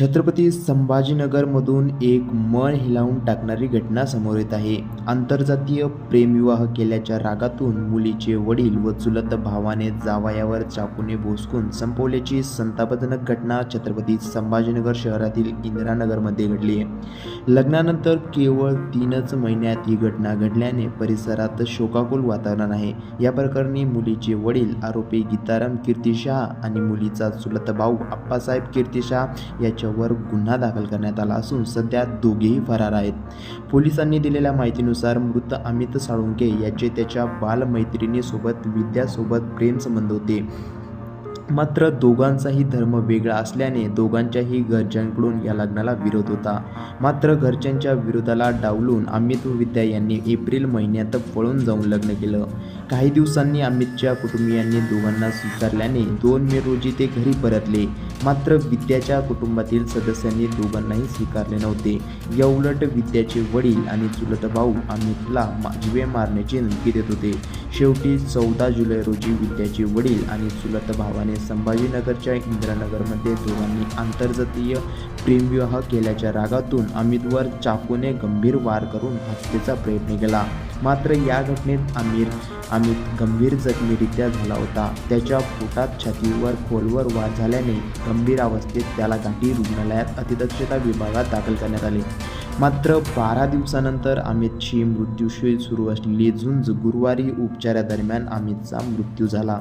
छत्रपती संभाजीनगरमधून एक मन हिलावून टाकणारी घटना समोर येत आहे. आंतरजातीय प्रेमविवाह केल्याच्या रागातून मुलीचे वडील व चुलत भावाने जावयावर चाकूने भोसकून संपवल्याची संतापजनक घटना छत्रपती संभाजीनगर शहरातील इंदिरानगरमध्ये घडली. आहे लग्नानंतर केवळ तीनच महिन्यात ही घटना घडल्याने परिसरात शोकाकुल वातावरण आहे. या प्रकरणी मुलीचे वडील आरोपी गीताराम कीर्तिशाह आणि मुलीचा चुलत भाऊ आप्पासाहेब कीर्तिशाह याच्या याच्यावर गुन्हा दाखल करण्यात आला असून सध्या दोघेही फरार आहेत. पोलिसांनी दिलेल्या माहितीनुसार मृत अमित साळुंके याचे त्याच्या बालमैत्रिणीसोबत विद्यासोबत प्रेमसंबंध होते. मात्र दोघांचाही धर्म वेगळा असल्याने दोघांच्याही घरच्यांकडून या लग्नाला विरोध होता. मात्र घरच्यांच्या विरोधाला डावलून अमित व विद्या यांनी एप्रिल महिन्यात पळून जाऊन लग्न केलं. काही दिवसांनी अमितच्या कुटुंबियांनी दोघांना स्वीकारल्याने दोन मे रोजी ते घरी परतले. मात्र विद्याच्या कुटुंबातील सदस्यांनी दोघांनाही स्वीकारले नव्हते. या उलट विद्याचे वडील आणि चुलत भाऊ अमितला मा- जीवे मारण्याची धमकी देत होते. शेवटी चौदा जुलै रोजी विद्याचे वडील आणि चुलत भावाने संभाजीनगरच्या इंदिरानगरमध्ये दोघांनी आंतरजातीय प्रेमविवाह केल्याच्या रागातून अमितवर चाकूने गंभीर वार करून हत्येचा प्रयत्न केला. मात्र या घटनेत आमिर अमित गंभीर जखमीरित्या झाला होता. त्याच्या पोटात छातीवर खोलवर वार झाल्याने गंभीर अवस्थेत त्याला घाटी रुग्णालयात अतिदक्षता विभागात दाखल करण्यात आले. मात्र बारा दिवसानंतर अमितची मृत्यूशी सुरू असलेली झुंज गुरुवारी उपचारादरम्यान अमितचा मृत्यू झाला.